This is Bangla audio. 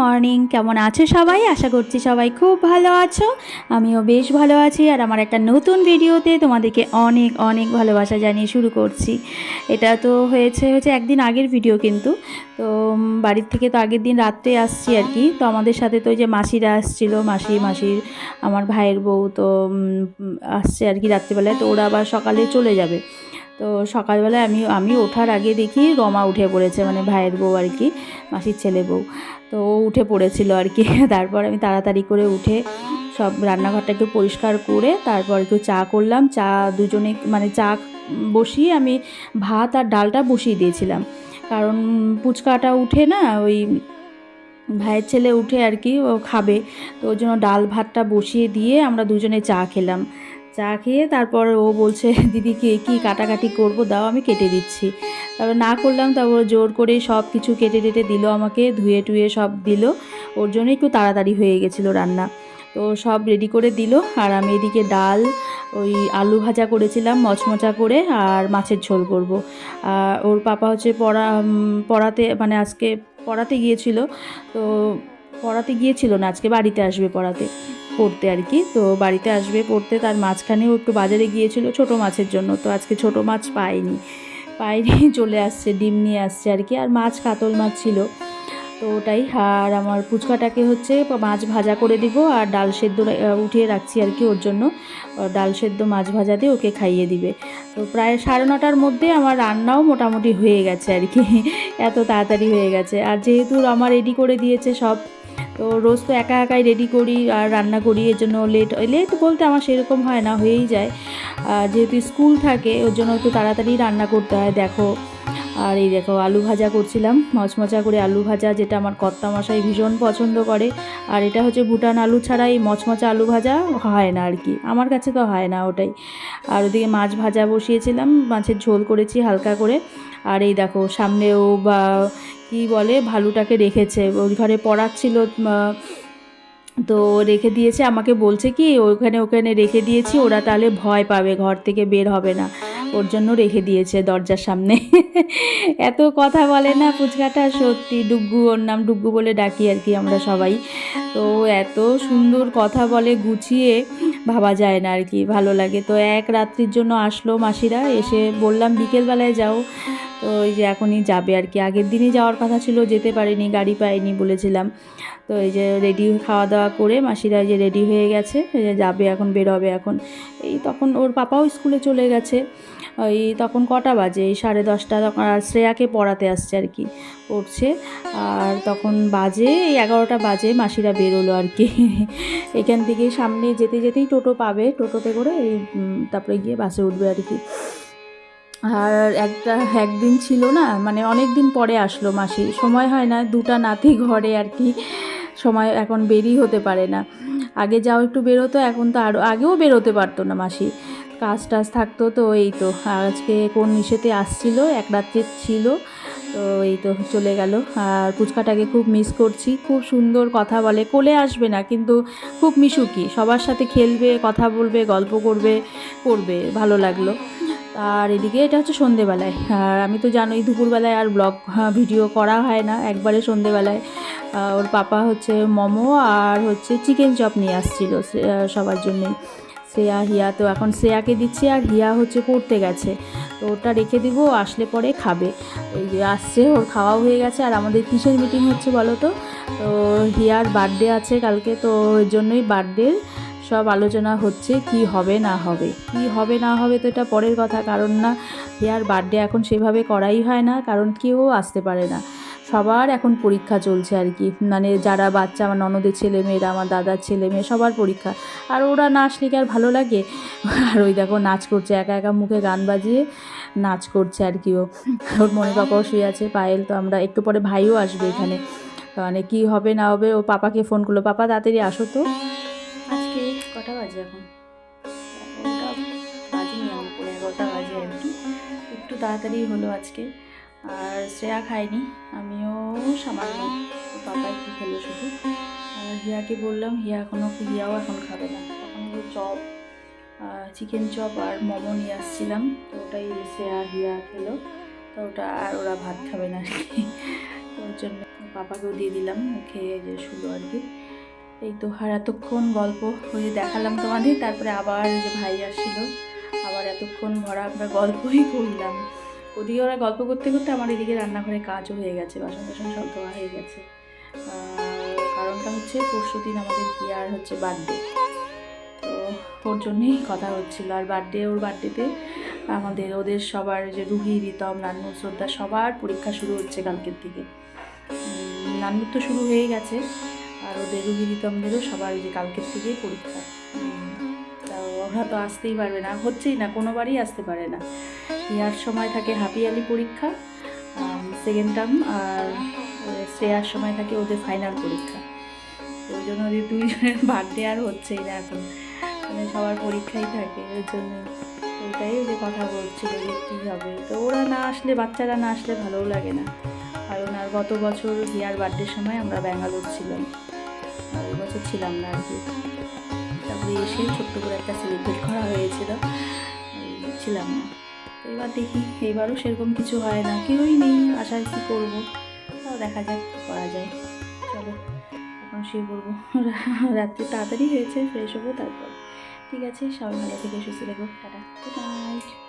মর্নিং। কেমন আছো সবাই? আশা করছি সবাই খুব ভালো আছো। আমিও বেশ ভালো আছি। আর আমার একটা নতুন ভিডিওতে তোমাদেরকে অনেক অনেক ভালোবাসা জানিয়ে শুরু করছি। এটা তো হয়েছে হচ্ছে একদিন আগের ভিডিও কিন্তু। তো বাড়ির থেকে তো আগের দিন রাত্রে আসছি আর কি। তো আমাদের সাথে তো ওই যে মাসিরা আসছিল, মাসি, মাসির, আমার ভাইয়ের বউ তো আসছে আর কি রাত্রিবেলায়। তো ওরা আবার সকালে চলে যাবে। তো সকালবেলায় আমি আমি ওঠার আগে দেখি রমা উঠে পড়েছে মানে ভাইয়ের বউ আর কি, মাসির ছেলে বউ। তো ও উঠে পড়েছিল আর কি। তারপর আমি তাড়াতাড়ি করে উঠে সব রান্নাঘরটা একটু পরিষ্কার করে তারপর একটু চা করলাম। চা দুজনে মানে চা বসিয়ে আমি ভাত আর ডালটা বসিয়ে দিয়েছিলাম। কারণ পুচকাটা উঠে না, ওই ভাইয়ের ছেলে উঠে আর কি, ও খাবে। তো ওই জন্য ডাল ভাতটা বসিয়ে দিয়ে আমরা দুজনে চা খেলাম। চা খেয়ে তারপর ও বলছে দিদি কে কী কাটাকাটি করব? দাও, আমি কেটে দিচ্ছি। তারপর না করলাম, তারপর জোর করে সব কিছু কেটে টেটে দিল আমাকে, ধুয়ে টুয়ে সব দিল। ওর জন্য একটু তাড়াতাড়ি হয়ে গেছিল রান্না। তো সব রেডি করে দিল। আর আমি এদিকে ডাল, ওই আলু ভাজা করেছিলাম, মচমচা করে, আর মাছের ঝোল করব। ওর পাপা হচ্ছে পড়া পড়াতে মানে আজকে পড়াতে গিয়েছিল। তো পড়াতে গিয়েছিল না, আজকে বাড়িতে আসবে পড়াতে। পড়তে আর কি। তো বাড়িতে আসবে পড়তে, তার মাঝখানেও একটু বাজারে গিয়েছিল ছোট মাছের জন্য, তো আজকে ছোট মাছ পাইনি। পাইনি, চলে আসছে, ডিম নিয়ে আসছে আর কি, আর মাছ কাতল মাছ ছিল। তো ওটাই, আর আমার পুচকাটাকে হচ্ছে মাছ ভাজা করে দিব, আর ডাল সেদ্ধ উঠিয়ে রাখছি আর কি ওর জন্য। ডাল সেদ্ধ মাছ ভাজা দিয়ে ওকে খাইয়ে দিবে। তো প্রায় সাড়ে নটার মধ্যে আমার রান্নাও মোটামুটি হয়ে গেছে আর কি, এত তাড়াতাড়ি হয়ে গেছে। আর যেহেতু আমার রেডি করে দিয়েছে সব তো রোজ তো একা একাই রেডি করি আর রান্না করি, এর জন্য লেট লেট বলতে আমার সেরকম হয় না, হয়েই যায়। যেহেতু স্কুল থাকে, ওর জন্য একটু তাড়াতাড়ি রান্না করতে হয়, দেখো। আর এই দেখো, আলু ভাজা করছিলাম। মচমচা করে আলু ভাজা, যেটা আমার কর্তা মশাই ভীষণ পছন্দ করে। আর এটা হচ্ছে ভুটান আলু ছাড়া এই মচমচা আলু ভাজা হয় না আর কি। আমার কাছে তো হয় না ওটাই। আর ওদিকে মাছ ভাজা বসিয়েছিলাম, মাছের ঝোল করেছি হালকা করে। আর এই দেখো, সামনেও বা কি বলে, ভালুটাকে রেখেছে। ওই ঘরে পড়াচ্ছিল তো রেখে দিয়েছে। আমাকে বলছে কি, ওখানে ওখানে রেখে দিয়েছি, ওরা তাহলে ভয় পাবে, ঘর থেকে বের হবে না। ওর জন্য রেখে দিয়েছে দরজার সামনে। এত কথা বলে না ফুচকাটা সত্যি ডুগ্গু ওর নাম ডুগ্গু বলে ডাকি আর কি আমরা সবাই। তো এত সুন্দর কথা বলে গুছিয়ে ভাবা যায় না আর কি, ভালো লাগে। তো এক রাত্রির জন্য আসলো মাসিরা, এসে বললাম বিকেলবেলায় যাও। তো ওই যে এখনই যাবে আর কি। আগের দিনই যাওয়ার কথা ছিল, যেতে পারিনি, গাড়ি পাইনি বলেছিলাম। তো এই যে রেডি খাওয়া দাওয়া করে মাসিরা এই যে রেডি হয়ে গেছে যাবে এখন, বেরোবে এখন। এই তখন ওর পাপাও স্কুলে চলে গেছে। ওই তখন কটা বাজে? এই সাড়ে দশটা তখন আর শ্রেয়াকে পড়াতে আসছে আর কি, পড়ছে। আর তখন বাজে, এই এগারোটা বাজে, মাসিরা বেরোলো আর কি। এখান থেকে সামনে যেতে যেতেই টোটো পাবে, টোটোতে করে এই তারপরে গিয়ে বাসে উঠবে আর কি। আর একটা, একদিন ছিল না মানে অনেক দিন পরে আসলো মাসি। সময় হয় না, দুটা নাতি ঘরে আর কি। সময় এখন বেরই হতে পারে না। আগে যাও একটু বেরোতো, এখন তো আরও আগেও বেরোতে পারতো না মাসি। কাজ টাজ থাকতো, তো এই তো আজকে কোন নিশেতে আসছিল, এক রাত্রে ছিল, তো এই তো চলে গেল। আর পুচকাটাকে খুব মিস করছি, খুব সুন্দর কথা বলে, কোলে আসবে না, কিন্তু খুব মিশুকি, সবার সাথে খেলবে, কথা বলবে, গল্প করবে করবে, ভালো লাগল। আর এদিকে এটা হচ্ছে সন্ধেবেলায়, আর আমি তো জানোই দুপুরবেলায় আর ব্লগ ভিডিও করা হয় না, একবারে সন্ধেবেলায়। ওর পাপা হচ্ছে মোমো আর হচ্ছে চিকেন চপ নিয়ে আসছিল সবার জন্যই। শ্রেয়া, হিয়া। তো এখন শ্রেয়াকে দিচ্ছি আর হিয়া হচ্ছে পড়তে গেছে। তো ওটা রেখে দিব, আসলে পরে খাবে। এই যে আসছে, ওর খাওয়াও হয়ে গেছে। আর আমাদের কিসের মিটিং হচ্ছে বলো তো? তো হিয়ার বার্থডে আছে কালকে, তো ওই জন্যই বার্থডের সব আলোচনা হচ্ছে, কি হবে, না হবে। কি হবে, না হবে তো এটা পরের কথা, কারণ না, হিয়ার বার্থডে এখন সেভাবে করাই হয় না, কারণ কেউ আসতে পারে না। সবার এখন পরীক্ষা চলছে আর কি। মানে যারা বাচ্চা, আমার ননদের ছেলে মেয়েরা, আমার দাদার ছেলে মেয়ে, সবার পরীক্ষা। আর ওরা নাচ কি আর ভালো লাগে? আর ওই দেখো নাচ করছে, একা একা মুখে গান বাজিয়ে নাচ করছে আর কি ও। ওর মনে পাপাও শুয়ে আছে, পায়েল তো আমরা একটু পরে ভাইও আসবে এখানে। মানে কি হবে না হবে, ও পাপাকে ফোন করল, পাপা তাড়াতাড়ি আসো তো। আজকে কটা বাজে এখন? আর কি। একটু তাড়াতাড়ি হলো আজকে। আর শ্রেয়া খায়নি, আমিও সামান্য বাবা একটু খেলো শুধু। আর হিয়াকে বললাম, হিয়া এখনও হিয়াও এখন খাবে না। ওই চপ চিকেন চপ আর মোমো নিয়ে আসছিলাম। তো ওটাই শ্রেয়া, হিয়া খেলো। তো ওটা আর ওরা ভাত খাবে না আর কি। তো ওর জন্য পাপাকেও দিয়ে দিলাম খেয়ে যে শুলো আর কি। এই তো আর এতক্ষণ গল্প হয়ে দেখালাম তোমাদের, তারপরে আবার যে ভাই আসছিল। আবার এতক্ষণ ভরা আমরা গল্পই করলাম। ওদিকে ওরা গল্প করতে করতে আমার এদিকে রান্নাঘরে কাজও হয়ে গেছে বাসন টাসন সব ধোয়া হয়ে গেছে। কারণটা হচ্ছে পরশু দিন আমাদের হিয়ার হচ্ছে বার্থডে তো ওর জন্যই কথা হচ্ছিল। আর বার্থডে ওর বার্থডেতে আমাদের ওদের সবার যে রুহি রিতম নান্নু শ্রদ্ধা সবার পরীক্ষা শুরু হচ্ছে কালকের থেকে উম, নান্নুর তো শুরু হয়ে গেছে আর ওদের রুহি রিতমদেরও সবার যে কালকের থেকেই পরীক্ষা। ওরা তো আসতেই পারবে না, হচ্ছেই না, কোনোবারই আসতে পারে না। ইয়ার সময় থাকে হাফ ইয়ারলি পরীক্ষা সেকেন্ড টার্ম আর শ্রেয়ার সময় থাকে ওদের ফাইনাল পরীক্ষা। ওই জন্য ওদের দুইজনের বার্থডে আর হচ্ছেই না এখন। মানে সবার পরীক্ষাই থাকে ওই জন্য ওটাই ওই যে কথা বলছিল যে কী হবে। তো ওরা না আসলে, বাচ্চারা না আসলে ভালোও লাগে না। কারণ আর গত বছর হিয়ার বার্থডের সময় আমরা ব্যাঙ্গালোর ছিলাম। আর বছর ছিলাম না আর কি। তারপরে এসে ছোট্ট করে একটা সেলিব্রেট করা হয়েছিল। ছিলাম না। এবার দেখি, এবারও সেরকম কিছু হয় না, কেউই নেই আশায় কি করব। তাও দেখা যাক করা যায়। চলো, এখন শুয়ে পড়ব। রাত্রি তাড়াতাড়ি হয়েছে, ফ্রেশ হব, তারপর। ঠিক আছে, সবাই ভালো থেকে, সুস্থ দেখো টাটা